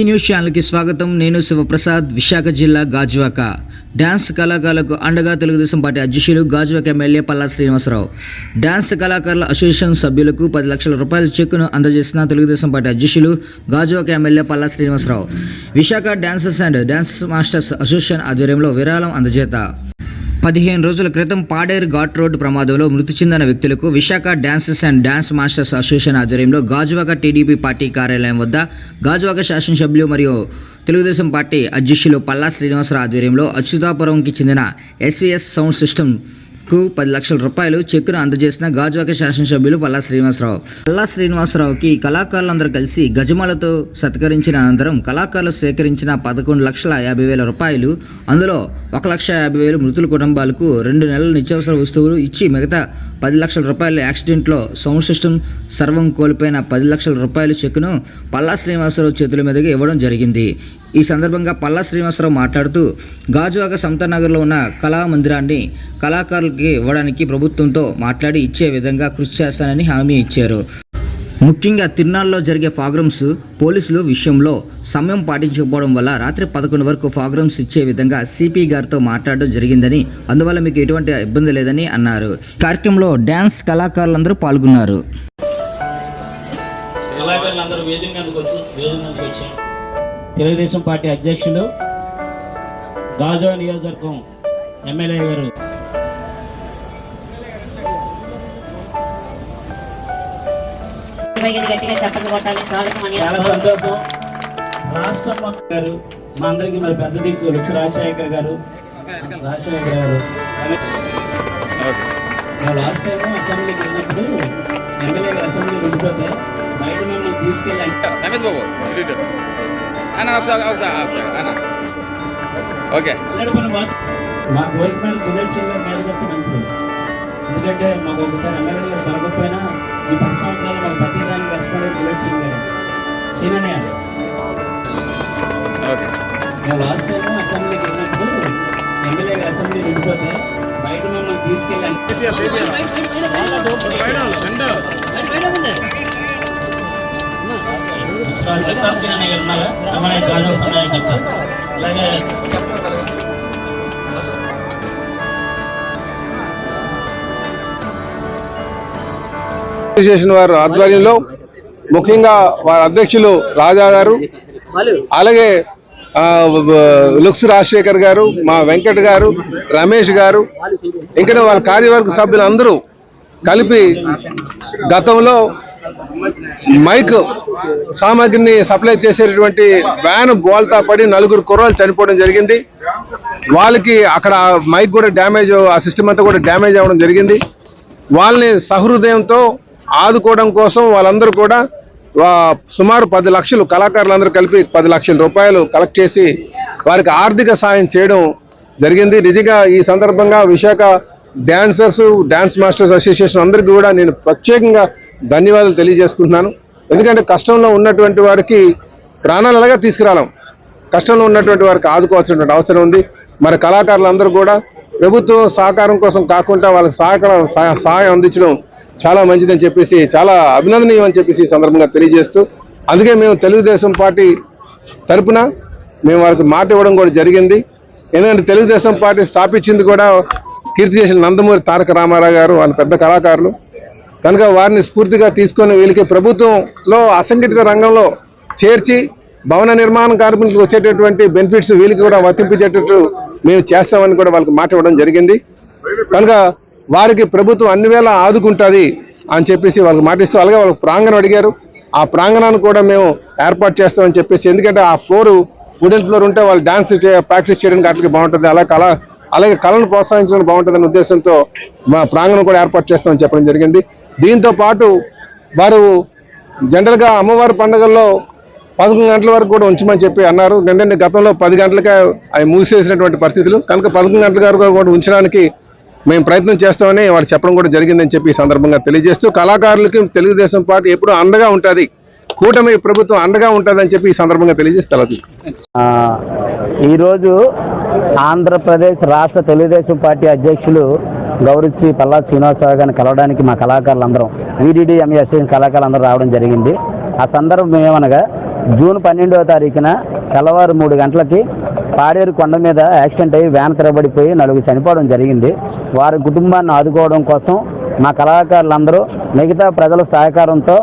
B news ఛానల్కి స్వాగతం. నేను శివప్రసాద్ విశాఖ జిల్లా గాజువాక. డ్యాన్స్ కళాకారులకు అండగా తెలుగుదేశం పార్టీ అధ్యక్షులు గాజువాక ఎమ్మెల్యే పల్లా శ్రీనివాసరావు. డ్యాన్స్ కళాకారుల అసోసియేషన్ సభ్యులకు పది లక్షల రూపాయల చెక్కును అందజేసిన తెలుగుదేశం పార్టీ అధ్యక్షులు Gajuwaka MLA Palla Srinivasa Rao. Visakha dancers and dance masters association ఆధ్వర్యంలో విరాళం అందజేత. పదిహేను రోజుల క్రితం పాడేరు ఘాట్ రోడ్డు ప్రమాదంలో మృతి చెందిన వ్యక్తులకు Visakha dances and dance masters association ఆధ్వర్యంలో గాజువాక టీడీపీ పార్టీ కార్యాలయం వద్ద గాజువాక శాసనసభ్యులు మరియు తెలుగుదేశం పార్టీ అధ్యక్షులు పల్లా శ్రీనివాసరావు ఆధ్వర్యంలో అచ్యుతాపురంకి చెందిన ఎస్వీఎస్ సౌండ్ సిస్టమ్ కు పది లక్షల రూపాయలు చెక్కును అందజేసిన గాజువాక శాసనసభ్యులు పల్లా శ్రీనివాసరావు. పల్లా శ్రీనివాసరావుకి కళాకారులందరూ కలిసి గజమాలతో సత్కరించిన అనంతరం కళాకారులు సేకరించిన పదకొండు లక్షల యాభై వేల రూపాయలు అందులో ఒక లక్ష యాభై వేలు మృతుల కుటుంబాలకు రెండు నెలల నిత్యావసర వస్తువులు ఇచ్చి మిగతా పది లక్షల రూపాయలు యాక్సిడెంట్లో సౌండ్ సిస్టమ్ సర్వం కోల్పోయిన పది లక్షల రూపాయల చెక్కును పల్లా శ్రీనివాసరావు చేతుల మీదుగా ఇవ్వడం జరిగింది. ఈ సందర్భంగా పల్లా శ్రీనివాసరావు మాట్లాడుతూ గాజువాక నగర్లో ఉన్న కళా మందిరాన్ని కళాకారులకి ఇవ్వడానికి ప్రభుత్వంతో మాట్లాడి ఇచ్చే విధంగా కృషి చేస్తానని హామీ ఇచ్చారు. ముఖ్యంగా తిరునాళ్ళలో జరిగే ఫాగ్రమ్స్ పోలీసులు విషయంలో సమయం పాటించకపోవడం వల్ల రాత్రి పదకొండు వరకు ఫాగ్రమ్స్ ఇచ్చే విధంగా సిపి గారితో మాట్లాడడం జరిగిందని అందువల్ల మీకు ఎటువంటి ఇబ్బంది లేదని అన్నారు. కార్యక్రమంలో డ్యాన్స్ కళాకారులందరూ పాల్గొన్నారు. తెలుగుదేశం పార్టీ అధ్యక్షులు గాజువా నియోజకవర్గం ఎమ్మెల్యే గారు. చాలా సంతోషం. రాష్ట్రం మొత్తం గారు మా అందరికి మరి పెద్ద దిక్కు లక్ష్మి రాజశేఖర్ గారు రాజశేఖర్ గారు. లాస్ట్ టైం అసెంబ్లీకి వెళ్ళినప్పుడు ఎమ్మెల్యే గారు అసెంబ్లీకి వెళ్ళిపోతే బయట మిమ్మల్ని తీసుకెళ్ళి రమేష్ బాబు లీడర్ అన్న ఒకసారి ఒకసారి ఒకసారి అన్న ఓకే మా గోల్డ్ బుల్లెట్ గారు మేలు చేస్తే మంచిది. ఎందుకంటే మాకు ఒకసారి ఎమ్మెల్యే గారు దొరకకపోయినా ఈ పది సంవత్సరాలు మాకు ప్రతి దానికి కష్టపడే బుల్లెట్ సింగ్ గారు. చీననే ఓకే. మేము లాస్ట్ టైం అసెంబ్లీకి వెళ్ళినప్పుడు ఎమ్మెల్యే గారు అసెంబ్లీకి వెళ్ళిపోతే బయట మిమ్మల్ని తీసుకెళ్ళి ఎస్ఆర్సీ అనే గారు ఉన్నారా గాజు సమయ చెప్తారు అలాగే అసోసియేషన్ వారి ఆధ్వర్యంలో ముఖ్యంగా వారి అధ్యక్షులు రాజా గారు అలాగే లుక్స్ రాజశేఖర్ గారు మా వెంకట్ గారు రమేష్ గారు ఇంకా వాళ్ళ కార్యవర్గ సభ్యులందరూ కలిపి గతంలో మైక్ సామాగ్రిని సప్లై చేసేటటువంటి వ్యాన్ బోల్తా పడి నలుగురు కుర్రాలు చనిపోవడం జరిగింది. వాళ్ళకి అక్కడ మైక్ కూడా డ్యామేజ్ ఆ సిస్టమ్ అంతా కూడా డ్యామేజ్ అవ్వడం జరిగింది. వాళ్ళని సహృదయంతో ఆదుకోవడం కోసం వాళ్ళందరూ కూడా సుమారు పది లక్షలు కళాకారులందరూ కలిపి పది లక్షల రూపాయలు కలెక్ట్ చేసి వారికి ఆర్థిక సాయం చేయడం జరిగింది. నిజంగా ఈ సందర్భంగా Visakha dancers dance masters association అందరికీ కూడా నేను ప్రత్యేకంగా ధన్యవాదాలు తెలియజేసుకుంటున్నాను. ఎందుకంటే కష్టంలో ఉన్నటువంటి వారికి ప్రాణాలు ఎలాగా తీసుకురాలం? కష్టంలో ఉన్నటువంటి వారికి ఆదుకోవాల్సినటువంటి అవసరం ఉంది. మరి కళాకారులందరూ కూడా ప్రభుత్వం సహకారం కోసం కాకుండా వాళ్ళకి సహకారం సహాయం అందించడం చాలా మంచిదని చెప్పేసి చాలా అభినందనీయం అని చెప్పేసి సందర్భంగా తెలియజేస్తూ అందుకే మేము తెలుగుదేశం పార్టీ తరపున మేము వాళ్ళకి మాట ఇవ్వడం కూడా జరిగింది. ఎందుకంటే తెలుగుదేశం పార్టీ స్థాపించింది కూడా కీర్తి చేసిన నందమూరి తారక రామారావు గారు వాళ్ళ పెద్ద కళాకారులు. కనుక వారిని స్ఫూర్తిగా తీసుకొని వీళ్ళకి ప్రభుత్వంలో అసంఘటిత రంగంలో చేర్చి భవన నిర్మాణ కార్మికులకు వచ్చేటటువంటి బెనిఫిట్స్ వీళ్ళకి కూడా వర్తింపించేటట్టు మేము చేస్తామని కూడా వాళ్ళకి మాట ఇవ్వడం జరిగింది. కనుక వారికి ప్రభుత్వం అన్ని వేళ ఆదుకుంటుంది అని చెప్పేసి వాళ్ళకి మాటిస్తూ అలాగే వాళ్ళకి ప్రాంగణం అడిగారు. ఆ ప్రాంగణాన్ని కూడా మేము ఏర్పాటు చేస్తామని చెప్పేసి ఎందుకంటే ఆ ఫ్లోరు వుడెన్ ఫ్లోర్ ఉంటే వాళ్ళు డాన్స్ ప్రాక్టీస్ చేయడానికి అట్లకి బాగుంటుంది. అలా కళ అలాగే కళను ప్రోత్సహించడం బాగుంటుందనే ఉద్దేశంతో మా ప్రాంగణం కూడా ఏర్పాటు చేస్తామని చెప్పడం జరిగింది. దీంతో పాటు వారు జనరల్గా అమ్మవారి పండుగల్లో పదకొండు గంటల వరకు కూడా ఉంచమని చెప్పి అన్నారు. ఎందుకంటే గతంలో పది గంటలకే అవి మూసేసినటువంటి పరిస్థితులు. కనుక పదకొండు గంటల వరకు కూడా ఉంచడానికి మేము ప్రయత్నం చేస్తామని వారు చెప్పడం కూడా జరిగిందని చెప్పి ఈ సందర్భంగా తెలియజేస్తూ కళాకారులకి తెలుగుదేశం పార్టీ ఎప్పుడూ అండగా ఉంటుంది. కూటమి ప్రభుత్వం అండగా ఉంటుందని చెప్పి ఈ సందర్భంగా తెలియజేస్తారు ఈరోజు ఆంధ్రప్రదేశ్ రాష్ట్ర తెలుగుదేశం పార్టీ అధ్యక్షులు గౌరవశ్రీ పల్లా శ్రీనివాసరావు గారిని కలవడానికి మా కళాకారులందరం ఈడీడీ ఎంఏ కళాకారులందరూ రావడం జరిగింది. ఆ సందర్భం ఏమనగా జూన్ పన్నెండవ తారీఖున తెల్లవారు మూడు గంటలకి పాడేరు కొండ మీద యాక్సిడెంట్ అయ్యి వ్యాన్ తిరబడిపోయి నలుగురు చనిపోవడం జరిగింది. వారి కుటుంబాన్ని ఆదుకోవడం కోసం మా కళాకారులందరూ మిగతా ప్రజల సహకారంతో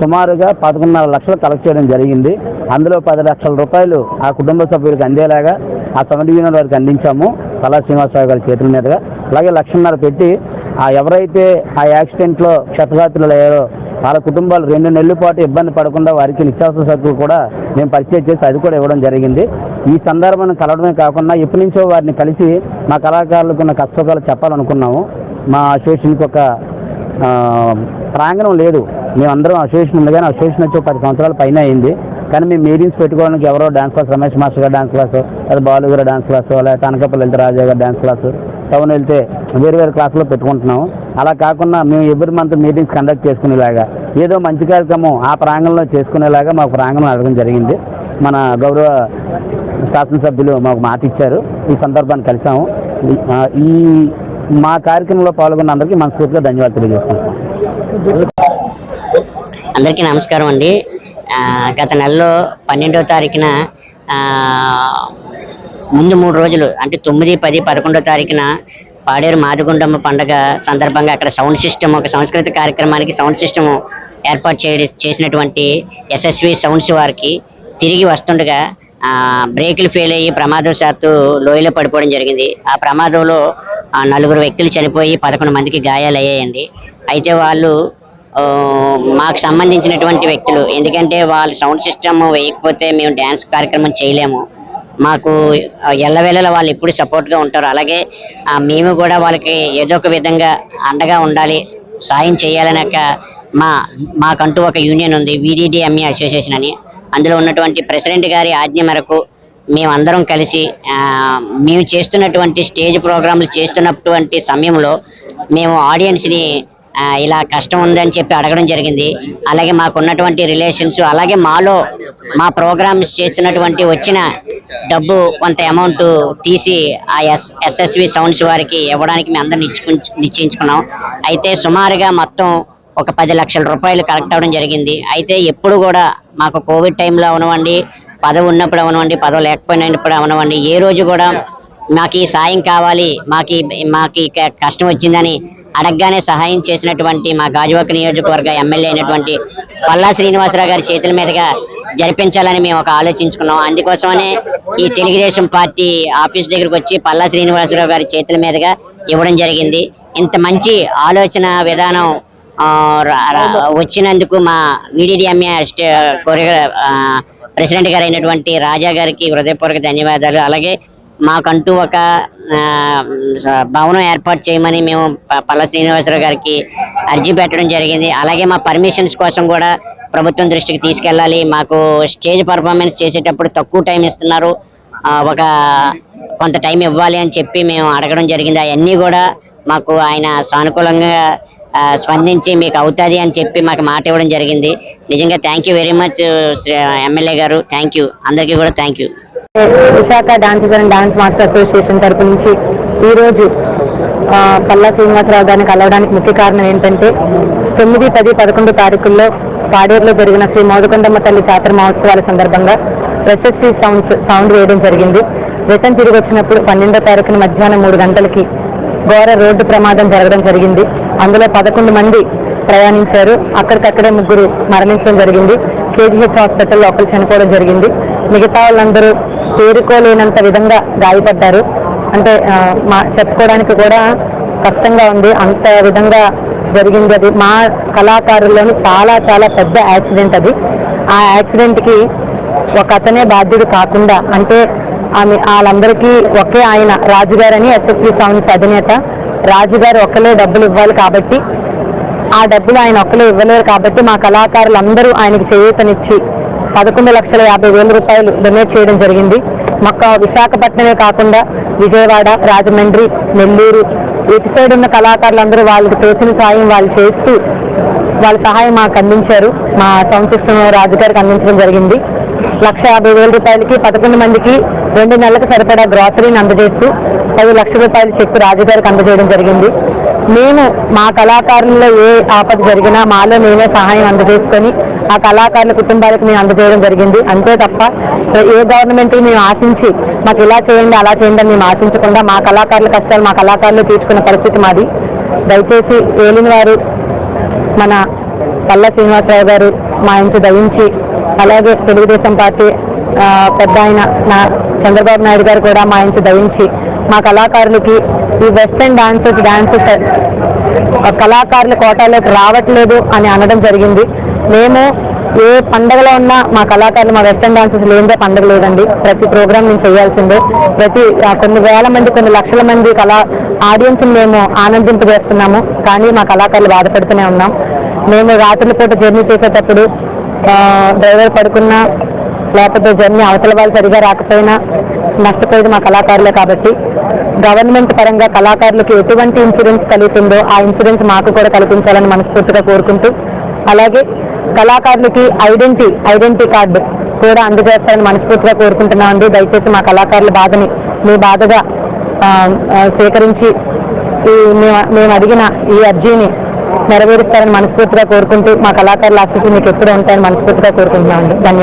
సుమారుగా పదకొండున్నర లక్షలు కలెక్ట్ చేయడం జరిగింది. అందులో పది లక్షల రూపాయలు ఆ కుటుంబ సభ్యులకు అందేలాగా ఆ సమితి యూనియన్ వారికి అందించాము. కళా శ్రీనివాసరావు గారి చేతుల మీదుగా అలాగే లక్షన్నర పెట్టి ఆ ఎవరైతే ఆ యాక్సిడెంట్లో క్షతగాత్రులు అయ్యారో వాళ్ళ కుటుంబాలు రెండు నెలల పాటు ఇబ్బంది పడకుండా వారికి నిత్యావసర సరుకులు కూడా మేము పరిచయం చేసి అది కూడా ఇవ్వడం జరిగింది. ఈ సందర్భాన్ని కలవడమే కాకుండా ఇప్పటి నుంచో వారిని కలిసి మా కళాకారులకు ఉన్న కష్టకాలు చెప్పాలనుకున్నాము. మా అసోసియేషన్కి ఒక ప్రాంగణం లేదు. మేమందరం అసోసియేషన్ ఉంది కానీ అసోసియేషన్ వచ్చి పది సంవత్సరాల పైన అయింది. కానీ మేము మీటింగ్స్ పెట్టుకోవడానికి ఎవరో dance class Ramesh master garu dance class లేదా బాలు గారు డాన్స్ క్లాస్ లేదా అనకపల్లి వెళ్తే రాజా గారు డాన్స్ క్లాస్ టౌన్ వెళ్తే వేరు వేరు క్లాసులో పెట్టుకుంటున్నాము. అలా కాకుండా మేము ఎవ్రీ మంత్ మీటింగ్స్ కండక్ట్ చేసుకునేలాగా ఏదో మంచి కార్యక్రమం ఆ ప్రాంగణంలో చేసుకునేలాగా మాకు ప్రాంగణం అడగడం జరిగింది. మన గౌరవ శాసనసభ్యులు మాకు మాట ఇచ్చారు. ఈ సందర్భాన్ని కలిసాము ఈ మా కార్యక్రమంలో పాల్గొన్న అందరికీ మనస్ఫూర్తిగా ధన్యవాదాలు తెలియజేస్తున్నాం అందరికీ నమస్కారం అండి. గత నెలలో పన్నెండో తారీఖున ముందు మూడు రోజులు అంటే తొమ్మిది పది పదకొండో తారీఖున పాడేరు మాదిగుండమ్మ పండగ సందర్భంగా అక్కడ సౌండ్ సిస్టమ్ ఒక సంస్కృతి కార్యక్రమానికి సౌండ్ సిస్టమ్ ఏర్పాటు చే చేసినటువంటి ఎస్ఎస్వి సౌండ్స్ వారికి తిరిగి వస్తుండగా బ్రేకులు ఫెయిల్ అయ్యి ప్రమాదవశాత్తు లోయలో పడిపోవడం జరిగింది. ఆ ప్రమాదంలో నలుగురు వ్యక్తులు చనిపోయి పదకొండు మందికి గాయాలయ్యాయండి. అయితే వాళ్ళు మాకు సంబంధించినటువంటి వ్యక్తులు. ఎందుకంటే వాళ్ళు సౌండ్ సిస్టమ్ వేయకపోతే మేము డ్యాన్స్ కార్యక్రమం చేయలేము. మాకు ఆ, ఎల్లవేళలా వాళ్ళు ఎప్పుడు సపోర్ట్గా ఉంటారు. అలాగే మేము కూడా వాళ్ళకి ఏదో ఒక విధంగా అండగా ఉండాలి సాయం చేయాలనక మా మాకంటూ ఒక యూనియన్ ఉంది విడిడిఎంఏ అసోసియేషన్ అని. అందులో ఉన్నటువంటి ప్రెసిడెంట్ గారి ఆజ్ఞ మేరకు మేమందరం కలిసి మేము చేస్తున్నటువంటి స్టేజ్ ప్రోగ్రాంలు చేస్తున్నటువంటి సమయంలో మేము ఆడియన్స్ని ఇలా కష్టం ఉందని చెప్పి అడగడం జరిగింది. అలాగే మాకున్నటువంటి రిలేషన్స్ అలాగే మాలో మా ప్రోగ్రామ్స్ చేస్తున్నటువంటి వచ్చిన డబ్బు కొంత అమౌంట్ తీసి ఆ ఎస్ ఎస్ఎస్వి సౌండ్స్ వారికి ఇవ్వడానికి మేము అందరం నిశ్చయించుకున్నాం. అయితే సుమారుగా మొత్తం ఒక పది లక్షల రూపాయలు కలెక్ట్ అవ్వడం జరిగింది. అయితే ఎప్పుడు కూడా మాకు కోవిడ్ టైంలో అవనివ్వండి పదవి ఉన్నప్పుడు అవనివ్వండి పదవి లేకపోయినప్పుడు అవనివ్వండి ఏ రోజు కూడా మాకు ఈ సాయం కావాలి మాకు మాకు ఈ క- కష్టం వచ్చిందని అడగగానే సహాయం చేసినటువంటి మా గాజువాక నియోజకవర్గ ఎమ్మెల్యే అయినటువంటి పల్లా శ్రీనివాసరావు గారి చేతుల మీదుగా జరిపించాలని మేము ఒక ఆలోచించుకున్నాం. అందుకోసమనే ఈ తెలుగుదేశం పార్టీ ఆఫీస్ దగ్గరకు వచ్చి పల్లా శ్రీనివాసరావు గారి చేతుల మీదుగా ఇవ్వడం జరిగింది. ఇంత మంచి ఆలోచన విధానం వచ్చినందుకు మా విడిడిఎంఏ ప్రెసిడెంట్ గారు అయినటువంటి రాజా గారికి హృదయపూర్వక ధన్యవాదాలు. అలాగే మాకంటూ ఒక భవనం ఏర్పాటు చేయమని మేము ప- పల్ల శ్రీనివాసరావు గారికి అర్జీ పెట్టడం జరిగింది. అలాగే మా పర్మిషన్స్ కోసం కూడా ప్రభుత్వం దృష్టికి తీసుకెళ్ళాలి. మాకు స్టేజ్ పర్ఫార్మెన్స్ చేసేటప్పుడు తక్కువ టైం ఇస్తున్నారు. ఒక కొంత టైం ఇవ్వాలి అని చెప్పి మేము అడగడం జరిగింది. అవన్నీ కూడా మాకు ఆయన సానుకూలంగా స్పందించి మీకు అవుతుంది అని చెప్పి మాకు మాట ఇవ్వడం జరిగింది. నిజంగా thank you very much MLA garu. Thank you. అందరికీ కూడా thank you. Visakha dance and dance master association తరపు నుంచి ఈరోజు పల్లా శ్రీనివాసరావు గారిని కలవడానికి ముఖ్య కారణం ఏంటంటే తొమ్మిది పది పదకొండు తారీఖుల్లో పాడేరులో జరిగిన శ్రీ మోదకొండమ్మ తల్లి జాతర మహోత్సవాల సందర్భంగా ప్రశస్తి సౌండ్ సౌండ్ వేయడం జరిగింది. రిటర్న్ తిరిగి వచ్చినప్పుడు పన్నెండో తారీఖున మధ్యాహ్నం మూడు గంటలకి ఘోర రోడ్డు ప్రమాదం జరగడం జరిగింది. అందులో పదకొండు మంది ప్రయాణించారు. అక్కడికక్కడే ముగ్గురు మరణించడం జరిగింది. కేజీహెచ్ హాస్పిటల్లో ఒకరు చనిపోవడం జరిగింది. మిగతా వాళ్ళందరూ చేరుకోలేనంత విధంగా గాయపడ్డారు. అంటే మా చెప్పుకోవడానికి కూడా కష్టంగా ఉంది. అంత విధంగా జరిగింది అది. మా కళాకారుల్లోని చాలా చాలా పెద్ద యాక్సిడెంట్ అది. ఆ యాక్సిడెంట్కి ఒక అతనే బాధ్యుడు కాకుండా అంటే ఆమె వాళ్ళందరికీ ఒకే ఆయన రాజుగారు అని ఎస్ఎస్వి సౌండ్స్ అధినేత. రాజుగారు ఒక్కలే డబ్బులు ఇవ్వాలి కాబట్టి ఆ డబ్బులు ఆయన ఒక్కలే ఇవ్వలేరు కాబట్టి మా కళాకారులు అందరూ ఆయనకి చేయూతనిచ్చి పదకొండు లక్షల యాభై వేల రూపాయలు డొనేట్ చేయడం జరిగింది. మొక్క విశాఖపట్నమే కాకుండా విజయవాడ రాజమండ్రి నెల్లూరు ఇటు సైడ్ ఉన్న కళాకారులందరూ వాళ్ళకి తోచిన సాయం వాళ్ళు చేస్తూ వాళ్ళ సహాయం మాకు అందించారు. మా సంస్థ సిస్టమ్ రాజుగారికి అందించడం జరిగింది. లక్ష యాభై వేల రూపాయలకి పదకొండు మందికి రెండు నెలలకు సరిపడా గ్రాసరీని అందజేస్తూ పది లక్షల రూపాయల చెక్కు రాజుగారికి అందజేయడం జరిగింది. మేము మా కళాకారుల్లో ఏ ఆపద జరిగినా మాలో మేమే సహాయం అందజేసుకొని ఆ కళాకారుల కుటుంబాలకు మేము అందజేయడం జరిగింది. అంతే తప్ప ఏ గవర్నమెంట్ మేము ఆశించి మాకు ఇలా చేయండి అలా చేయండి అని మేము ఆశించకుండా మా కళాకారుల కష్టాలు మా కళాకారులు తీర్చుకున్న పరిస్థితి మాది. దయచేసి ఏలిన వారు మన పల్ల శ్రీనివాసరావు గారు మా ఇంటి దయించి అలాగే తెలుగుదేశం పార్టీ పెద్ద ఆయన నా చంద్రబాబు నాయుడు గారు కూడా మా ఇంటి దయించి మా కళాకారులకి ఈ వెస్టర్న్ డాన్సెస్ డాన్సెస్ కళాకారుల కోటాలోకి రావట్లేదు అని అనడం జరిగింది. మేము ఏ పండగలో ఉన్నా మా కళాకారులు మా వెస్టర్న్ డాన్సెస్ లేదే పండగ లేదండి. ప్రతి ప్రోగ్రామ్ మేము చేయాల్సిందే. ప్రతి కొన్ని వేల మంది కొన్ని లక్షల మంది కళా ఆడియన్స్ మేము ఆనందింపజేస్తున్నాము కానీ మా కళాకారులు బాధపడుతూనే ఉన్నాం. మేము రాత్రుల పూట జర్నీ చేసేటప్పుడు డ్రైవర్ పడుకున్నా లేకపోతే జర్నీ అవతల వాళ్ళు సరిగా రాకపోయినా నష్టపోయేది మా కళాకారులే కాబట్టి. గవర్నమెంట్ పరంగా కళాకారులకు ఎటువంటి ఇన్సూరెన్స్ కలుగుతుందో ఆ ఇన్సూరెన్స్ మాకు కూడా కల్పించాలని మనస్ఫూర్తిగా కోరుకుంటూ అలాగే కళాకారులకి ఐడెంటిటీ ఐడెంటిటీ కార్డు కూడా అందజేస్తారని మనస్ఫూర్తిగా కోరుకుంటున్నామండి. దయచేసి మా కళాకారుల బాధని మీ బాధగా స్వీకరించి ఈ మేము- అడిగిన ఈ అర్జీని నెరవేరుస్తారని మనస్ఫూర్తిగా కోరుకుంటూ మా కళాకారుల ఆశీస్సులు మీకు ఎప్పుడు ఉంటాయని మనస్ఫూర్తిగా కోరుకుంటున్నామండి. ధన్యవాదాలు.